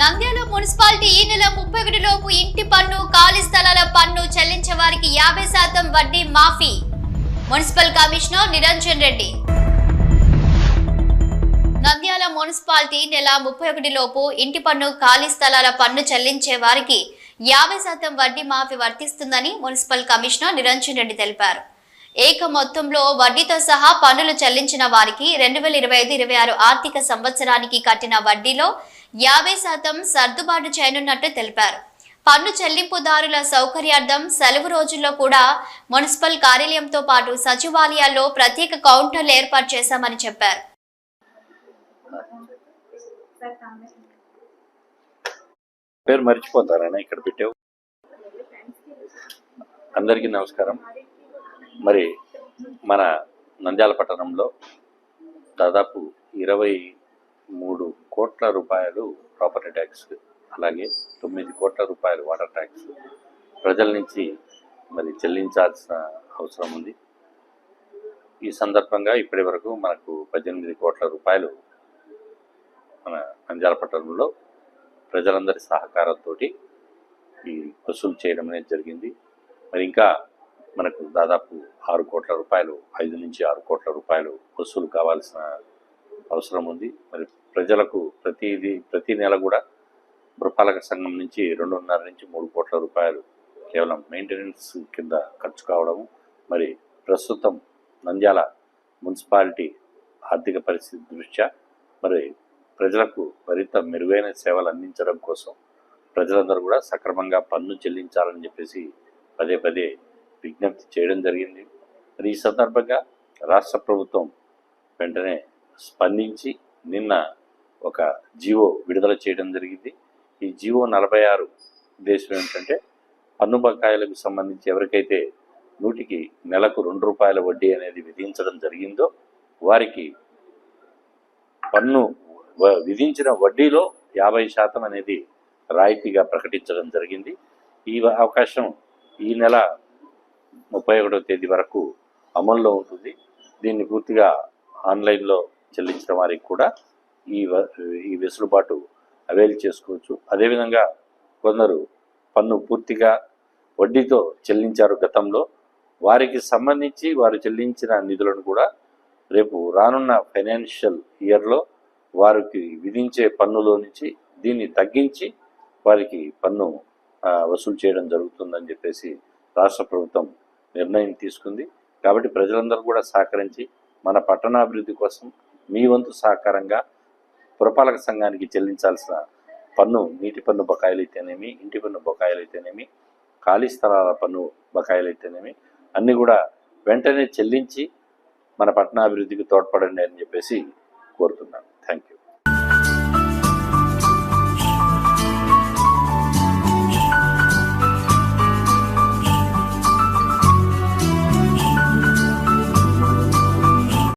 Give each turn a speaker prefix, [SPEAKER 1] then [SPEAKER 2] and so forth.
[SPEAKER 1] Nandyal municipality ఈ నెల ముప్పై ఒకటి లోపు ఇంటి పన్ను ఖాళీ స్థలాల పన్ను చెల్లించే వారికి యాభై శాతం వడ్డీ మాఫీ. Municipal commissioner Niranjan Reddy. Nandyal municipality నెల ముప్పై ఒకటి లోపు ఇంటి పన్ను ఖాళీ స్థలాల పన్ను చెల్లించే వారికి యాభై శాతం వడ్డీ మాఫీ వర్తిస్తుందని మున్సిపల్ కమిషనర్ నిరంజన్ రెడ్డి తెలిపారు. ఏక మొత్తంలో వడ్డీతో సహా పన్నులు చెల్లించిన వారికి రెండు వేల ఇరవై ఐదు ఇరవై ఆరు ఆర్థిక సంవత్సరానికి కట్టిన వడ్డీలో యాభై శాతం సర్దుబాటు చేయనున్నట్టు తెలిపారు. పన్ను చెల్లింపుదారుల సౌకర్యార్థం సెలవు రోజుల్లో కూడా మున్సిపల్ కార్యాలయంతో పాటు సచివాలయాల్లో ప్రత్యేక కౌంటర్లు ఏర్పాటు చేశామని చెప్పారు.
[SPEAKER 2] పేరు మర్చిపోతారని ఇక్కడ పెట్టావు. అందరికీ నమస్కారం. మరి మన నంద్యాల పట్టణంలో దాదాపు ఇరవై మూడు కోట్ల రూపాయలు ప్రాపర్టీ ట్యాక్స్ అలాగే తొమ్మిది కోట్ల రూపాయలు వాటర్ ట్యాక్స్. ప్రజల నుంచి మరి చెల్లించాల్సిన అవసరం ఉంది. ఈ సందర్భంగా ఇప్పటి వరకు మనకు పద్దెనిమిది కోట్ల రూపాయలు మన నంద్యాల పట్టణంలో ప్రజలందరి సహకారంతో ఈ వసూలు చేయడం అనేది జరిగింది. మరి ఇంకా మనకు దాదాపు ఆరు కోట్ల రూపాయలు ఐదు నుంచి ఆరు కోట్ల రూపాయలు వసూలు కావాల్సిన అవసరం ఉంది. మరి ప్రజలకు ప్రతిది ప్రతి నెల కూడా పురపాలక సంఘం నుంచి రెండున్నర నుంచి మూడు కోట్ల రూపాయలు కేవలం మెయింటెనెన్స్ కింద ఖర్చు కావడము మరి ప్రస్తుతం నంద్యాల మున్సిపాలిటీ ఆర్థిక పరిస్థితి దృష్ట్యా మరి ప్రజలకు మరింత మెరుగైన సేవలు అందించడం కోసం ప్రజలందరూ కూడా సక్రమంగా పన్ను చెల్లించాలని చెప్పేసి పదే పదే విజ్ఞప్తి చేయడం జరిగింది. మరి ఈ సందర్భంగా రాష్ట్ర ప్రభుత్వం వెంటనే స్పందించి నిన్న ఒక జీవో విడుదల చేయడం జరిగింది. ఈ జీవో నలభై ఆరు ఉద్దేశం ఏంటంటే పన్ను బకాయిలకు సంబంధించి ఎవరికైతే నూటికి నెలకు రెండు రూపాయల వడ్డీ అనేది విధించడం జరిగిందో వారికి పన్ను విధించిన వడ్డీలో యాభై శాతం అనేది రాయితీగా ప్రకటించడం జరిగింది. ఈ అవకాశం ఈ నెల ముప్పై ఒకటో తేదీ వరకు అమల్లో ఉంటుంది. దీన్ని పూర్తిగా ఆన్లైన్లో చెల్లించిన వారికి కూడా ఈ వ- ఈ వెసులుబాటు అవైల్ చేసుకోవచ్చు. అదేవిధంగా కొందరు పన్ను పూర్తిగా వడ్డీతో చెల్లించారు గతంలో. వారికి సంబంధించి వారు చెల్లించిన నిధులను కూడా రేపు రానున్న ఫైనాన్షియల్ ఇయర్లో వారికి విధించే పన్నులో నుంచి దీన్ని తగ్గించి వారికి పన్ను వసూలు చేయడం జరుగుతుందని చెప్పేసి రాష్ట్ర ప్రభుత్వం నిర్ణయం తీసుకుంది. కాబట్టి ప్రజలందరూ కూడా సహకరించి మన పట్టణాభివృద్ధి కోసం మీ వంతు సహకారంగా పురపాలక సంఘానికి చెల్లించాల్సిన పన్ను నీటి పన్ను బకాయిలు అయితేనేమి ఇంటి పన్ను బకాయిలు అయితేనేమి ఖాళీ స్థలాల పన్ను బకాయిలు అయితేనేమి అన్నీ కూడా వెంటనే చెల్లించి మన పట్టణాభివృద్ధికి తోడ్పడండి అని చెప్పేసి కోరుతున్నాను.